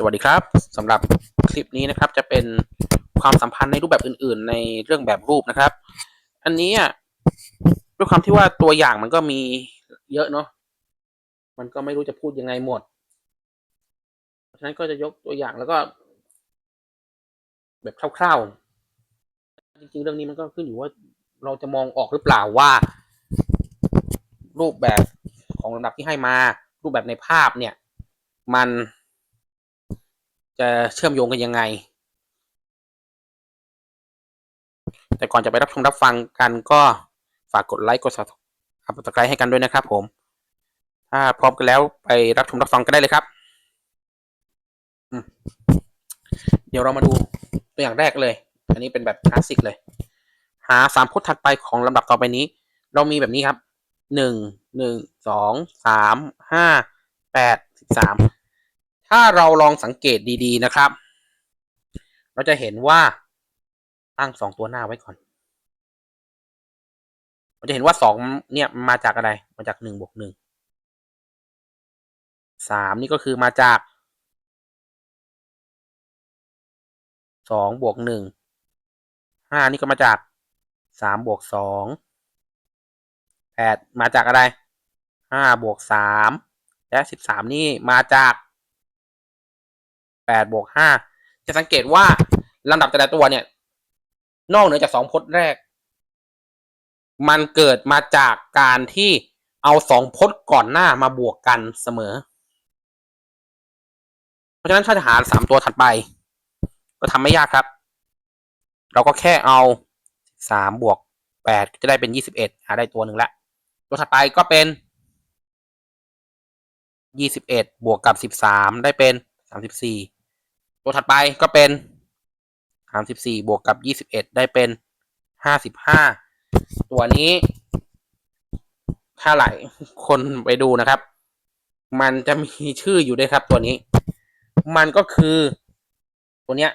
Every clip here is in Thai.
สวัสดีครับสำหรับคลิปนี้นะครับ จะเป็นความสัมพันธ์ในรูปแบบอื่น ๆ ในเรื่องแบบรูปนะครับ อันนี้อะด้วยความที่ว่าตัวอย่างมันก็มีเยอะเนาะมันก็ไม่รู้จะพูดยังไงหมดเพราะฉะนั้นก็จะยกตัวอย่างแล้วก็ แบบคร่าวๆจริงๆเรื่องนี้มันก็ขึ้นอยู่ว่าเราจะมองออกหรือเปล่าว่า รูปแบบของลำดับที่ให้มา รูปแบบในภาพเนี่ย มัน จะเชื่อมโยงกันยังไง แต่ก่อนจะไปรับชมรับฟังกันก็ฝากกดไลค์กด subscribe ให้กันด้วยนะครับ ผม ถ้าพร้อมกันแล้วไปรับชมรับฟังกันได้เลยครับ เดี๋ยวเรามาดูตัวอย่างแรกเลย อันนี้เป็นแบบคลาสสิกเลย หาสามพจน์ถัดไปของลำดับต่อไปนี้ เรามีแบบนี้ครับหนึ่งหนึ่งสองสามห้าแปดสิบสาม ถ้าเราลองสังเกตดีๆนะครับ เราจะเห็นว่าตั้งสองตัวหน้าไว้ก่อนเราจะเห็นว่าสองเนี่ยมาจากอะไร มาจากหนึ่งบวกหนึ่งสามนี่ก็คือมาจากสองบวกหนึ่งห้านี่ก็มาจากสามบวกสองแปดมาจากอะไรห้าบวกสามและสิบสามนี่มาจาก แปดบวกห้าจะสังเกตว่าลำดับแต่ละตัวเนี่ย นอกเหนือจากสองพจน์แรก มันเกิดมาจากการที่เอาสองพจน์ก่อนหน้ามาบวกกันเสมอ เพราะฉะนั้นถ้าจะหาสามตัวถัดไป ก็ทำไม่ยากครับ เราก็แค่เอาสามบวกแปดจะได้เป็นยี่สิบเอ็ดหาได้ตัวหนึ่งละตัวถัดไปก็เป็นยี่สิบเอ็ดบวกกับสิบสามได้เป็นสามสิบสี่ ตัวถัดไปก็เป็นสามสิบสี่บวกกับยี่สิบเอ็ดได้เป็นห้าสิบห้าตัวนี้ถ้าหลายคนไปดูนะครับ มันจะมีชื่ออยู่ด้วยครับตัวนี้ มันก็คือ ตัวเนี้ย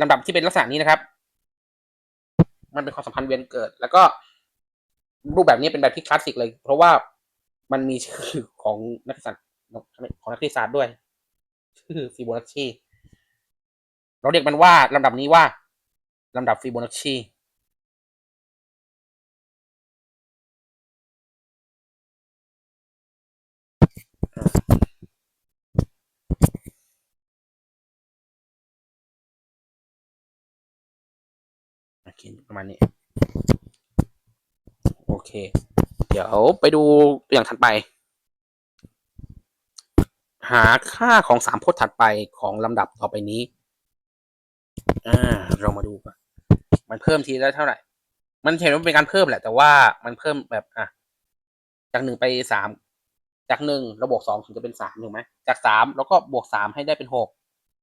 ลำดับที่เป็นลักษณะนี้นะครับ มันเป็นความสัมพันธ์เวียนเกิด แล้วก็รูปแบบนี้เป็นแบบที่คลาสสิกเลย เพราะว่ามันมีชื่อของนักศาสตร์ของนักทยาศาสตร์ด้วยชื่อฟิโบนัชชี เราเรียกมันว่าลำดับนี้ว่าลำดับฟิโบนัชชีโอเคประมาณนี้ โอเค เดี๋ยวไปดูตัวอย่างถัดไป หาค่าของสามพจน์ถัดไปของลำดับต่อไปนี้ อ่า เรามาดูกันมันเพิ่มทีละเท่าไหร่ มันเห็นว่าเป็นการเพิ่มแหละ แต่ว่ามันเพิ่มแบบอะจากหนึ่งไปสามจากหนึ่งเราบวกสองถึงจะเป็นสามถูกไหมจากสามเราก็บวกสามให้ได้เป็นหก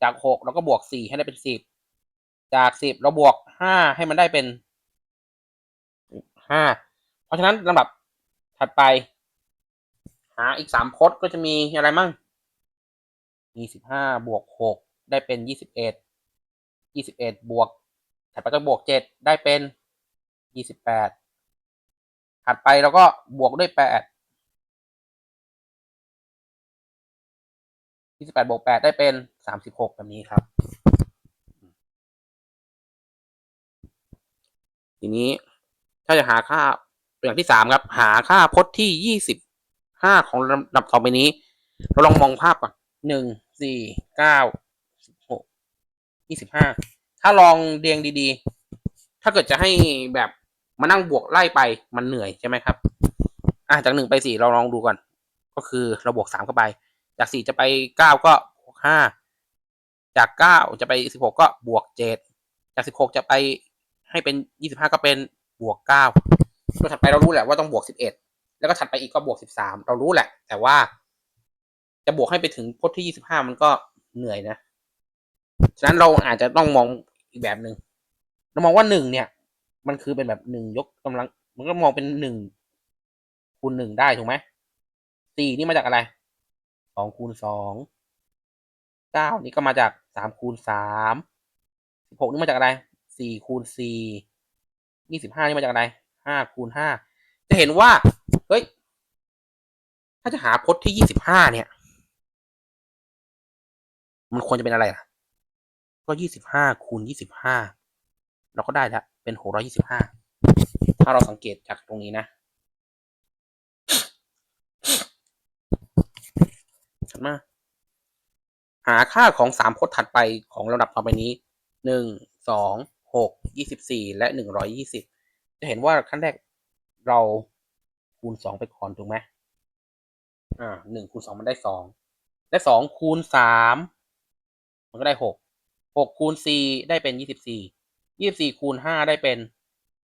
จากหกเราก็บวกสี่ให้ได้เป็นสิบจากสิบเราบวกห้าให้มันได้เป็นห้าเพราะฉะนั้นลำดับถัดไป หาอีกสามพจน์ก็จะมีอะไรมั่งมีสิบห้าบวกหกได้เป็นยี่สิบเอ็ด ยี่สิบเอ็ดบวกถัดไปก็บวกเจ็ดได้เป็นยี่สิบแปดถัดไปเราก็บวกด้วยแปดยี่สิบแปดบวกแปดได้เป็นสามสิบหกแบบนี้ครับ ทีนี้ถ้าจะหาค่าตัวอย่างที่สามครับ หาค่าพจน์ที่ยี่สิบห้าของลำดับต่อไปนี้ เราลองมองภาพก่อนหนึ่งสี่เก้า ยี่สิบห้าถ้าลองเรียงดีๆ ถ้าเกิดจะให้แบบมานั่งบวกไล่ไปมันเหนื่อยใช่ไหมครับอะจากหนึ่งไปสี่เราลองดูก่อน ก็คือเราบวกสามเข้าไป จากสี่จะไปเก้าก็บวกห้าจากเก้าจะไปสิบหกก็บวกเจ็ดจากสิบหกจะไปให้เป็นยี่สิบห้าก็เป็นบวกเก้าตัวถัดไปเรารู้แหละว่าต้องบวกสิบเอ็ดแล้วก็ถัดไปอีกก็บวกสิบสามเรารู้แหละ แต่ว่า จะบวกให้ไปถึงพจน์ที่ยี่สิบห้ามันก็เหนื่อยนะ ฉะนั้นเราอาจจะต้องมองอีกแบบหนึ่งเรามองว่าหนึ่งเนี่ย มันคือเป็นแบบหนึ่งยกกำลัง มันก็มองเป็นหนึ่งคูณหนึ่งได้ถูกไหมสี่นี่มาจากอะไรสองคูณสองเก้านี่ก็มาจากสามคูณสามสิบหกนี่มาจากอะไรสี่คูณสี่ยี่สิบห้านี่มาจากอะไรห้าคูณห้าจะเห็นว่า เฮ้ย ถ้าจะหาพจน์ที่ยี่สิบห้าเนี่ย มันควรจะเป็นอะไรล่ะ ก็ยี่สิบห้าคูณยี่สิบห้าเราก็ได้ล้วเป็นหกร้อยี่สิบห้าถ้าเราสังเกตจากตรงนี้นะถัดมา หาค่าของสามพจน์ถัดไปของลำดับต่อไปนี้หนึ่งสองหกยี่สิบสี่และหนึ่งร้อยยี่สิบจะเห็นว่าขั้นแรกเราคูณสองไปก่อนถูกไหมอ่าหนึ่งคูณสองมันได้สองและสองคูณสามมันก็ได้หก หกคูณสี่ได้เป็นยี่สิบสี่ยี่สิบสี่คูณห้าได้เป็น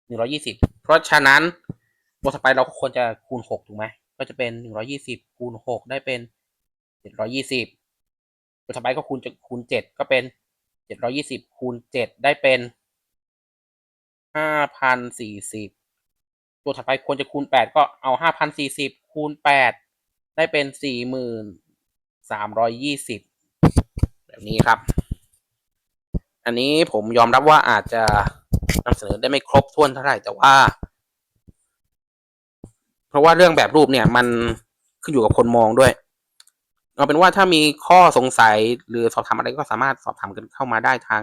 หนึ่งร้อยี่สิบเพราะฉะนั้นบทถัดไปเราควรจะคูณหกถูกไหมก็จะเป็นหนึ่งร้อยี่สิบคูณหกได้เป็นเจ็ดร้อยี่สิบตัวถัดไปก็คูณจะคูณเจ็ดก็เป็นเจ็ดร้อยี่สิบคูณเจ็ดได้เป็นห้าพันสี่สิบตัวถัดไปควรจะคูณแปดก็เอาห้าพันสี่สิบคูณแปดได้เป็นสี่หมื่นสามร้อยยี่สิบแบบนี้ครับ อันนี้ผมยอมรับว่าอาจจะนำเสนอได้ไม่ครบถ้วนเท่าไหร่แต่ว่า เพราะว่าเรื่องแบบรูปเนี่ย มันขึ้นอยู่กับคนมองด้วยเอาเป็นว่าถ้ามีข้อสงสัยหรือสอบถามอะไรก็สามารถสอบถามกันเข้ามาได้ทาง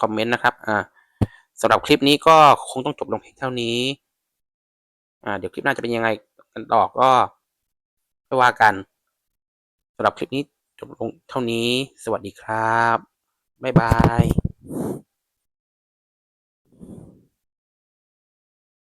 คอมเมนต์นะครับ อ่าสำหรับคลิปนี้ก็คงต้องจบลงเพียงเท่านี้ อ่า เดี๋ยวคลิปหน้าจะเป็นยังไงกันต่อก็ไม่ว่ากันสำหรับคลิปนี้จบลงเท่านี้ สวัสดีครับ บ๊ายบาย